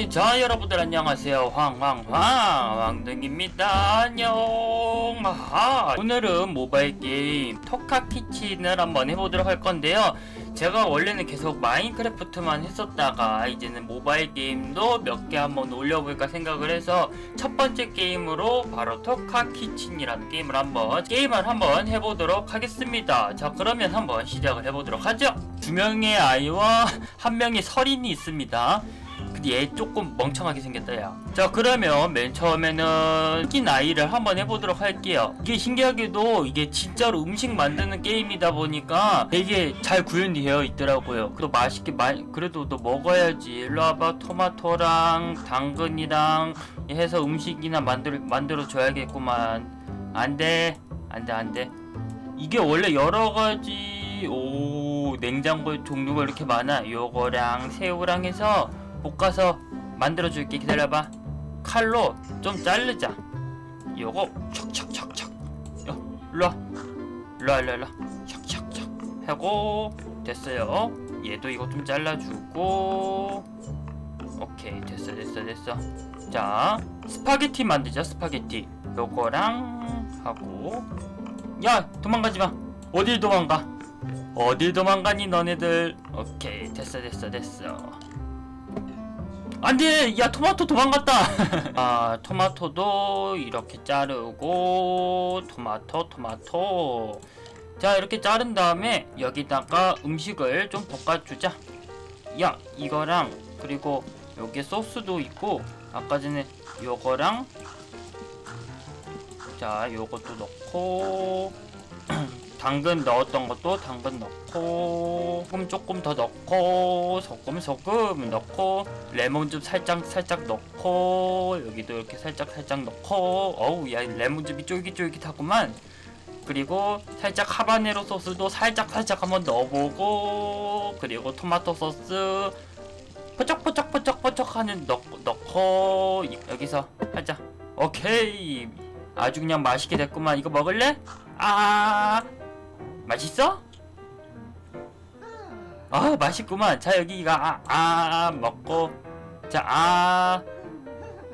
네, 자 여러분들 안녕하세요. 황황황 왕등입니다. 안녕. 아하. 오늘은 모바일 게임 토카 키친을 한번 해보도록 할 건데요. 제가 원래는 계속 마인크래프트만 했었다가 이제는 모바일 게임도 몇 개 한번 올려볼까 생각을 해서 첫 번째 게임으로 바로 토카 키친이라는 게임을 한번 게임을 한번 해보도록 하겠습니다. 자 그러면 한번 시작을 해보도록 하죠. 두 명의 아이와 한 명의 서린이 있습니다. 얘 조금 멍청하게 생겼다 야. 자 그러면 맨 처음에는 웃긴 아이를 한번 해보도록 할게요. 이게 신기하게도 이게 진짜로 음식 만드는 게임이다 보니까 되게 잘 구현되어 있더라고요. 그래도 맛있게 마, 그래도 너 먹어야지. 일로 와봐 토마토랑 당근이랑 해서 음식이나 만들 만들어 줘야겠구만. 안돼 안돼 안돼. 이게 원래 여러 가지 오 냉장고에 종류가 이렇게 많아. 요거랑 새우랑 해서 볶아서 만들어줄게. 기다려봐. 칼로 좀 자르자. 요거 척척척척. 요 일로와. 일로와 일로와 일로와. 척척척. 하고 됐어요. 얘도 이거 좀 잘라주고. 오케이 됐어 됐어 됐어. 자 스파게티 만들자 스파게티. 요거랑 하고. 야 도망가지마. 어딜 도망가? 어딜 도망가니 너네들? 오케이 됐어 됐어 됐어 안돼. 야 토마토 도망갔다. 아 토마토도 이렇게 자르고 토마토 토마토. 자 이렇게 자른 다음에 여기다가 음식을 좀 볶아주자. 야 이거랑 그리고 여기 소스도 있고 아까 전에 요거랑 자 요것도 넣고 당근 넣었던 것도 당근 넣고 소금 조금 더 넣고 소금 소금 넣고 레몬 즙 살짝 살짝 넣고 여기도 이렇게 살짝 살짝 넣고. 어우 야 레몬즙이 쫄깃쫄깃하구만. 그리고 살짝 하바네로 소스도 살짝 살짝 한번 넣어보고 그리고 토마토 소스 포쩍포쩍포쩍포쩍 하는 넣, 넣고 여기서 하자 오케이. 아주 그냥 맛있게 됐구만. 이거 먹을래? 아 맛있어? 아 맛있구만. 자 여기가 아, 아 먹고. 자아아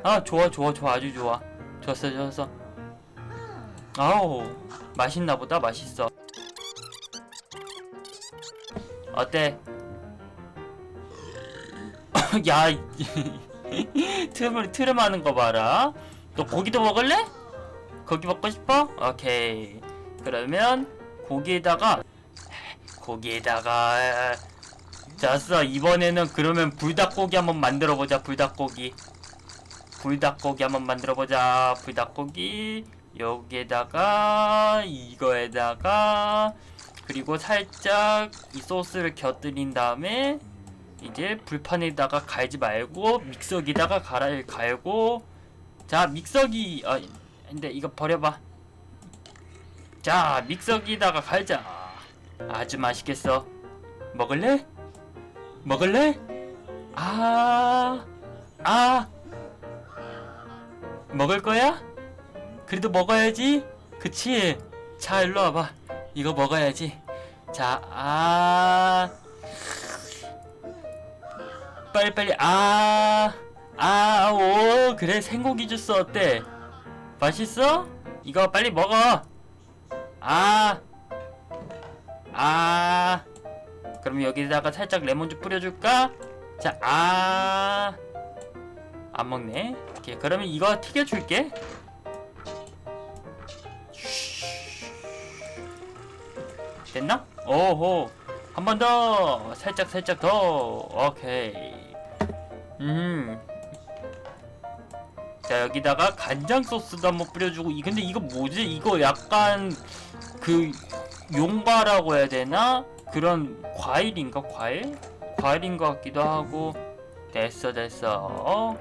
아, 좋아 좋아 좋아. 아주 좋아. 좋았어 좋았어. 아우 맛있나 보다 맛있어. 어때? 야 트름 트름 하는 거 봐라. 너 고기도 먹을래? 고기 먹고 싶어? 오케이. 그러면 고기에다가 고기에다가 좋았어 이번에는 그러면 불닭고기 한번 만들어 보자 불닭고기. 불닭고기 한번 만들어 보자 불닭고기. 여기에다가 이거에다가 그리고 살짝 이 소스를 곁들인 다음에 이제 불판에다가 갈지 말고 믹서기다가 갈아 갈고. 자 믹서기 아 근데 이거 버려봐 자 믹서기다가 갈자 아주 맛있겠어 먹을래? 먹을래? 아, 아, 먹을 거야? 그래도 먹어야지. 그치? 자, 일로 와봐. 이거 먹어야지. 자, 아, 빨리빨리, 아, 아, 오, 그래, 생고기 주스 어때? 맛있어? 이거 빨리 먹어. 아, 아. 그럼 여기다가 살짝 레몬즙 뿌려줄까? 자, 아. 안 먹네. 오케이, 그러면 이거 튀겨줄게. 됐나? 오호. 한 번 더. 살짝, 살짝 더. 오케이. 음. 자, 여기다가 간장 소스도 한번 뿌려주고. 이 근데 이거 뭐지? 이거 약간 그 용과라고 해야 되나? 그런 과일인가 과일? 과일인 것 같기도 하고 됐어 됐어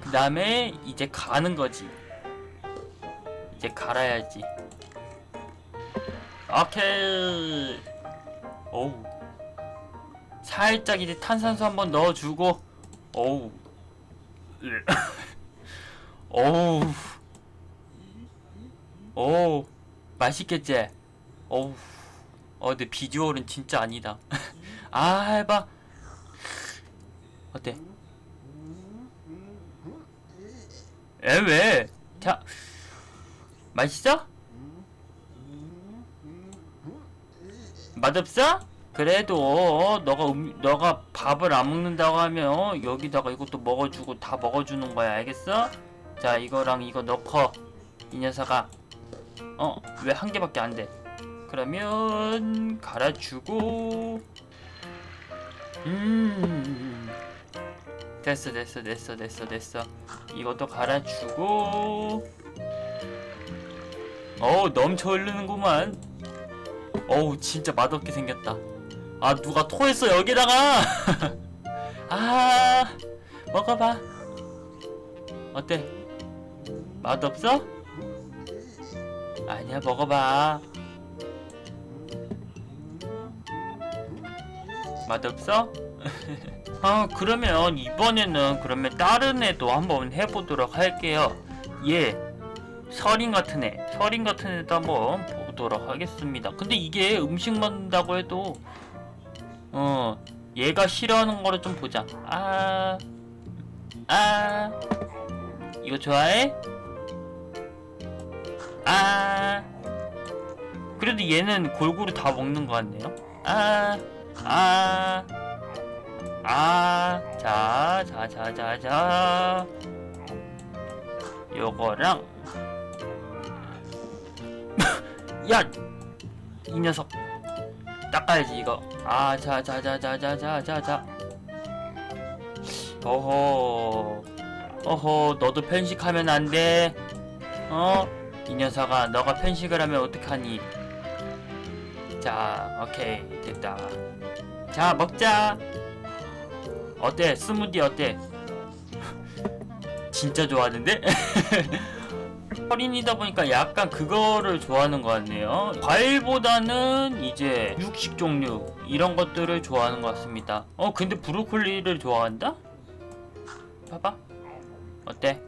그 다음에 이제 가는 거지 이제 갈아야지 오케이 오우 살짝 이제 탄산수 한번 넣어주고 오우 오우 오 맛있겠지? 어우 어 근데 비주얼은 진짜 아니다 아 해봐 어때 에 왜? 자 맛있어? 맛없어? 그래도 너가 음, 너가 밥을 안 먹는다고 하면 여기다가 이것도 먹어주고 다 먹어주는 거야 알겠어? 자 이거랑 이거 넣고 이 녀석아. 어 왜 한 개밖에 안 돼? 그러면 갈아주고. 음. 됐어 됐어 됐어 됐어 됐어. 이것도 갈아주고. 어우 넘쳐 흐르는구만. 어우 진짜 맛없게 생겼다. 아 누가 토했어 여기다가? 아 먹어봐. 어때 맛없어? 아니야 먹어봐. 맛없어? 아 그러면 이번에는 그러면 다른 애도 한번 해보도록 할게요. 얘 서린 같은 애 서린 같은 애도 한번 보도록 하겠습니다. 근데 이게 음식 만든다고 해도 어 얘가 싫어하는 거를 좀 보자. 아 아, 이거 좋아해? 아. 그래도 얘는 골고루 다 먹는 것 같네요. 아 아 아 자 자 자 자자. 요거랑. 야! 이 녀석. 닦아야지 이거. 아 자 자 자 자 자 자 자자 어허. 어허, 너도 편식하면 안 돼. 어? 이 녀석아, 너가 편식을 하면 어떡하니? 자, 오케이, 됐다. 자, 먹자. 어때? 스무디 어때? 진짜 좋아하는데? 어린이다 보니까 약간 그거를 좋아하는 것 같네요. 과일보다는 이제 육식 종류 이런 것들을 좋아하는 것 같습니다. 어, 근데 브로콜리를 좋아한다? 봐봐. 어때?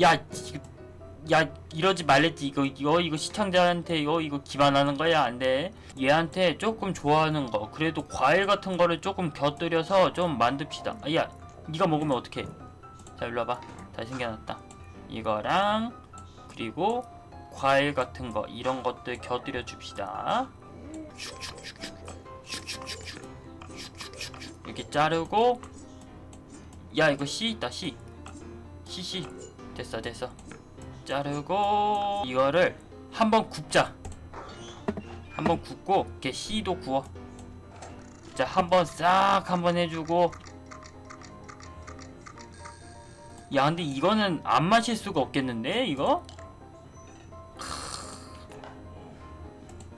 야, 이- 야 이러지 말랬지 이거 이거 이거 시청자한테 이거 이거 기반하는 거야 안 돼. 얘한테 조금 좋아하는 거 그래도 과일 같은 거를 조금 곁들여서 좀 만듭시다. 아, 야, 네가 먹으면 어떡해? 자 일로 와봐. 다 생겨났다. 이거랑 그리고 과일 같은 거 이런 것들 곁들여 줍시다. 이렇게 자르고 야 이거 씨 있다 씨. 씨씨 됐어 됐어. 자르고 이거를 한번 굽자. 한번 굽고 이렇게 씨도 구워. 자 한번 싹 한번 해주고. 야 근데 이거는 안 마실 수가 없겠는데 이거?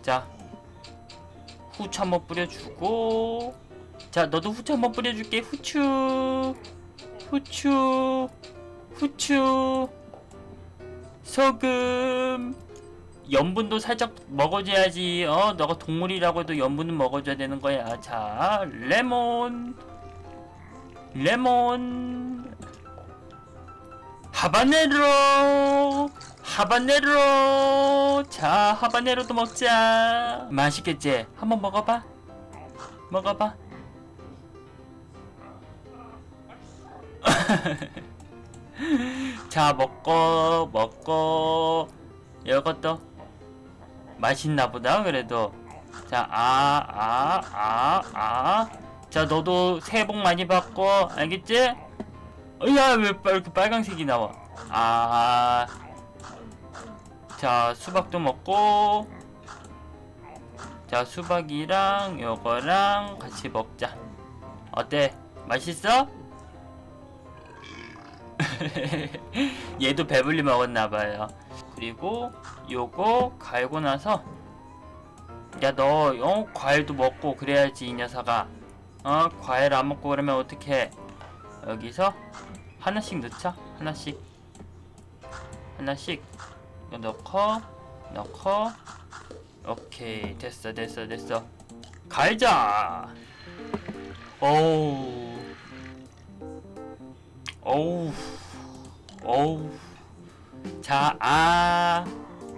자 후추 한번 뿌려주고 자 너도 후추 한번 뿌려줄게 후추 후추 후추 소금. 염분도 살짝 먹어줘야지. 어 너가 동물이라고 해도 염분은 먹어줘야 되는 거야. 자 레몬. 레몬. 하바네로. 하바네로. 자 하바네로도 먹자. 맛있겠지? 한번 먹어봐. 먹어봐 자 먹고 먹고. 이것도 맛있나 보다 그래도. 자 아 아 아 아. 자 너도 새해 복 많이 받고 알겠지? 야왜 이렇게 빨강색이 나와? 아. 자 수박도 먹고. 자 수박이랑 요거랑 같이 먹자. 어때? 맛있어? 얘도 배불리 먹었나봐요. 그리고 요거 갈고 나서 야너 어, 과일도 먹고 그래야지 이 녀석아. 어 과일 안 먹고 그러면 어떡해? 여기서 하나씩 넣자. 하나씩. 하나씩 이거 넣고 넣고 오케이 됐어 됐어 됐어 갈자. 오우 어우 어우 자 아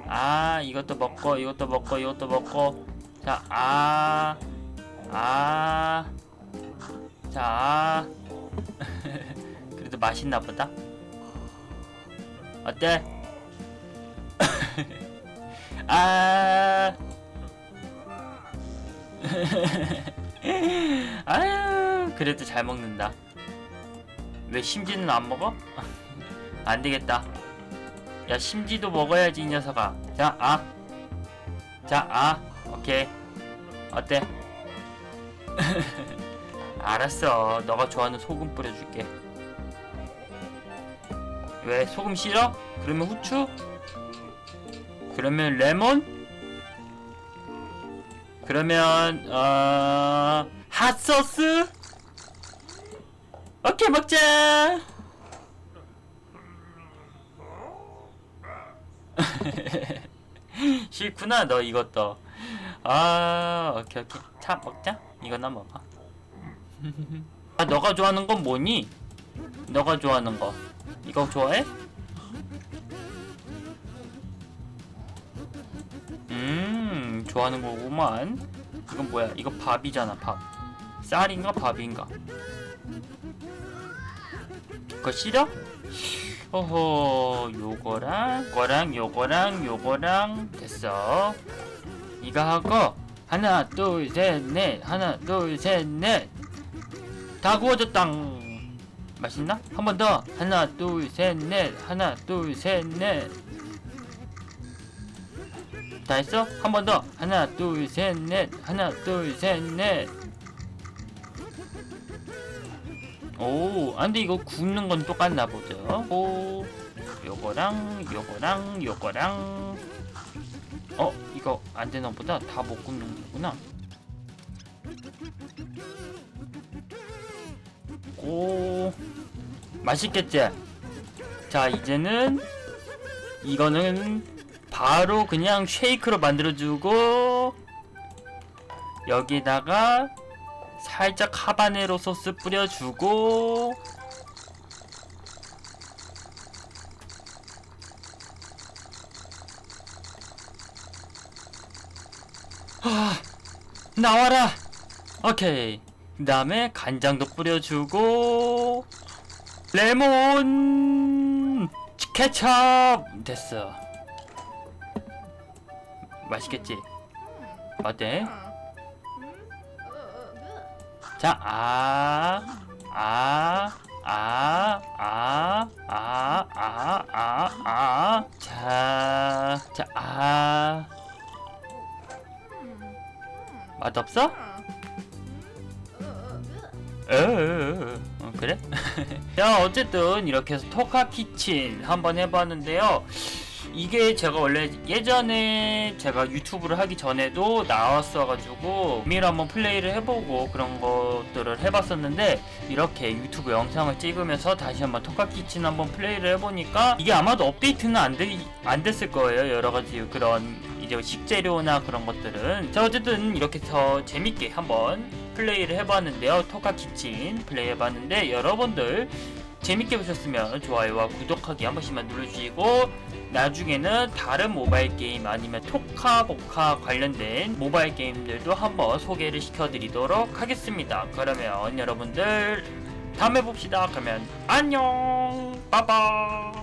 아 이것도 먹고 이것도 먹고 이것도 먹고 아, 자아 아 자 그래도 맛있나 보다. 어때? 아. 아유, 그래도 잘 먹는다. 왜 심지는 안 먹어? 안 되겠다. 야, 심지도 먹어야지, 이 녀석아. 자, 아. 자, 아. 오케이. 어때? 알았어. 너가 좋아하는 소금 뿌려줄게. 왜 소금 싫어? 그러면 후추? 그러면 레몬? 그러면 어 핫소스? 오케이 먹자. 싫구나 너 이것도. 아 오케이 오케이 차 먹자. 이거나 먹어. 아 너가 좋아하는 건 뭐니? 너가 좋아하는 거 이거 좋아해? 음 좋아하는 거구만 이건 뭐야 이거 밥이잖아 밥 쌀인가 밥인가 그거 싫어? 어허 요거랑 요거랑 요거랑 요거랑. 됐어. 이거 하고 하나 둘 셋 넷 하나 둘 셋 넷. 다 구워졌당. 맛있나? 한 번 더. 하나 둘 셋 넷 하나 둘 셋 넷. 다 했어? 한 번 더. 하나 둘 셋 넷 하나 둘 셋 넷 오, 안돼 이거 굽는 건 똑같나 보죠. 오, 요거랑 요거랑 요거랑 어, 이거 안 되나 보다. 다 못 굽는 거구나. 오, 맛있겠지? 자, 이제는 이거는 바로 그냥 쉐이크로 만들어주고 여기다가 살짝 하바네로 소스 뿌려주고. 아 나와라. 오케이. 그 다음에 간장도 뿌려주고. 레몬 케첩! 됐어. 맛있겠지? 어때? 자, 아, 아, 아, 아, 아, 아, 아, 아. 자, 자, 아. 맛없어? 어, 어, 그래? 자, 어쨌든 이렇게 해서 토카 키친 한번 해봤는데요. 이게 제가 원래 예전에 제가 유튜브를 하기 전에도 나왔어가지고 미리 한번 플레이를 해보고 그런 것들을 해봤었는데 이렇게 유튜브 영상을 찍으면서 다시 한번 토카 키친 한번 플레이를 해보니까 이게 아마도 업데이트는 안, 되, 안 됐을 거예요. 여러가지 그런 이제 식재료나 그런 것들은. 자 어쨌든 이렇게 더 재밌게 한번 플레이를 해봤는데요. 토카 키친 플레이 해봤는데 여러분들 재밌게 보셨으면 좋아요와 구독하기 한 번씩만 눌러주시고 나중에는 다른 모바일 게임 아니면 토카보카 관련된 모바일 게임들도 한번 소개를 시켜드리도록 하겠습니다. 그러면 여러분들 다음에 봅시다. 그러면 안녕 빠바